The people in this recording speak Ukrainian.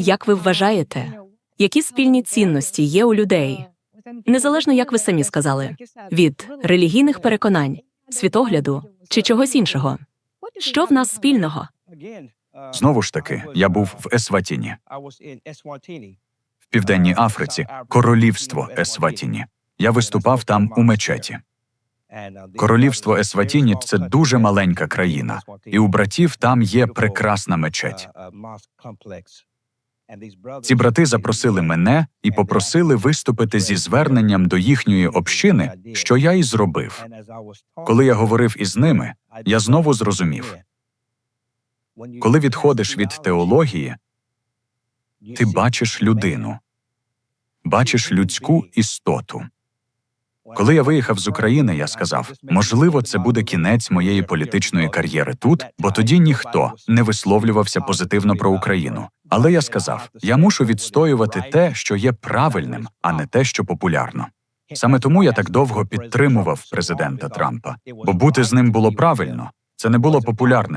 Як ви вважаєте, які спільні цінності є у людей, незалежно, як ви самі сказали, від релігійних переконань, світогляду чи чогось іншого? Що в нас спільного? Знову ж таки, я був в Есватіні, в південній Африці, королівство Есватіні. Я виступав там у мечеті. Королівство Есватіні це дуже маленька країна, і у братів там є прекрасна мечеть. Ці брати запросили мене і попросили виступити зі зверненням до їхньої общини, що я і зробив. Коли я говорив із ними, я знову зрозумів, коли відходиш від теології, ти бачиш людину, бачиш людську істоту. Коли я виїхав з України, я сказав: можливо, це буде кінець моєї політичної кар'єри тут, бо тоді ніхто не висловлювався позитивно про Україну. Але я сказав: я мушу відстоювати те, що є правильним, а не те, що популярно. Саме тому я так довго підтримував президента Трампа, бо бути з ним було правильно, це не було популярне.